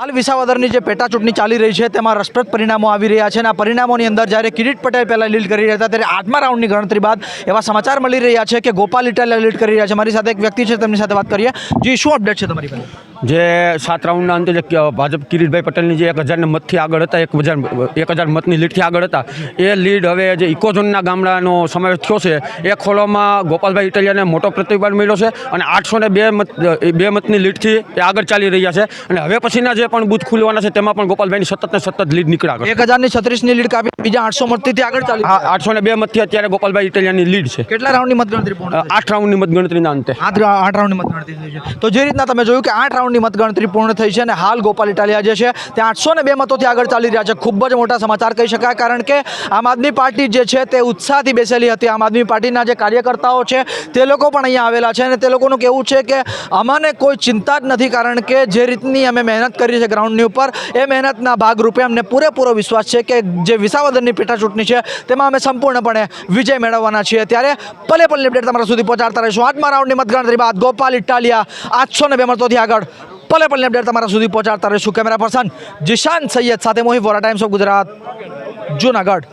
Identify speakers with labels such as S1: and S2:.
S1: હાલ વિસાવદરની જે પેટા ચૂંટણી ચાલી રહી છે, તેમાં રસપ્રદ પરિણામો આવી રહ્યા છે અને આ પરિણામોની અંદર જ્યારે કિરીટ પટેલ પહેલાં લીડ કરી રહ્યા હતા, ત્યારે આઠમા રાઉન્ડની ગણતરી બાદ એવા સમાચાર મળી રહ્યા છે કે ગોપાલ ઇટાલિયા લીડ કરી રહ્યા છે. મારી સાથે એક વ્યક્તિ છે, તેમની સાથે વાત કરીએ. જી, શું અપડેટ છે તમારી પાસે?
S2: જે સાત રાઉન્ડના અંતે જે ભાજપ કિરીટભાઈ પટેલની જે એક હજારના મતથી આગળ હતા એક હજાર એક હજાર મતની લીડથી આગળ હતા એ લીડ હવે જે ઇકોઝોનના ગામડાનો સમાવેશ થયો છે એ ખોલોમાં ગોપાલભાઈ ઇટાલિયાને મોટો પ્રતિભાવ મળ્યો છે અને આઠસો ને બે મત બે મતની લીડથી એ આગળ ચાલી રહ્યા છે અને હવે પછીના જે પણ બૂથ ખુલવાના છે તેમાં પણ ગોપાલભાઈની સતત ને સતત લીડ નીકળ્યા
S1: એક હજારની છત્રીસની લીડ કાપી બીજા આઠસો મતથી આગળ ચાલી
S2: આઠસો ને બે મતથી અત્યારે ગોપાલભાઈ ઇટાલિયાની લીડ છે.
S1: કેટલા રાઉન્ડની મતગણતરી
S2: આઠ રાઉન્ડની મતગણતરીના અંતે.
S1: આઠ રાઉન્ડની મતગણતરી તો જે રીતના તમે જોયું કે આઠ રાઉન્ડની મતગણતરી પૂર્ણ થઈ છે અને હાલ ગોપાલ ઇટાલિયા જે છે તે આઠસો ને બે મતોથી આગળ ચાલી રહ્યા છે. ખૂબ જ મોટા સમાચાર કહી શકાય, કારણ કે આમ આદમી પાર્ટી જે છે તે ઉત્સાહથી બેસેલી હતી. આમ આદમી પાર્ટીના જે કાર્યકર્તાઓ છે તે લોકો પણ અહીંયા આવેલા છે અને તે લોકોનું કહેવું છે કે અમને કોઈ ચિંતા જ નથી, કારણ કે જે રીતની અમે મહેનત કરી છે ગ્રાઉન્ડની ઉપર, એ મહેનતના ભાગરૂપે અમને પૂરેપૂરો વિશ્વાસ છે કે જે વિસાવદરની પેટા ચૂંટણી છે તેમાં અમે સંપૂર્ણપણે વિજય મેળવવાના છીએ. ત્યારે પલે પલની અપડેટ તમારા સુધી પહોંચાડતા રહીશું. આઠમા રાઉન્ડની મતગણતરી બાદ ગોપાલ ઇટાલિયા આઠસો ને બે મતોથી આગળ પલે પલે અપડેટ તમારા સુધી પહોંચાડતા રહીશું. કેમેરા પર્સન જીશાન સૈયદ સાથે મોહિત વોરા ટાઈમ્સ ઓફ ગુજરાત, જુનાગઢ.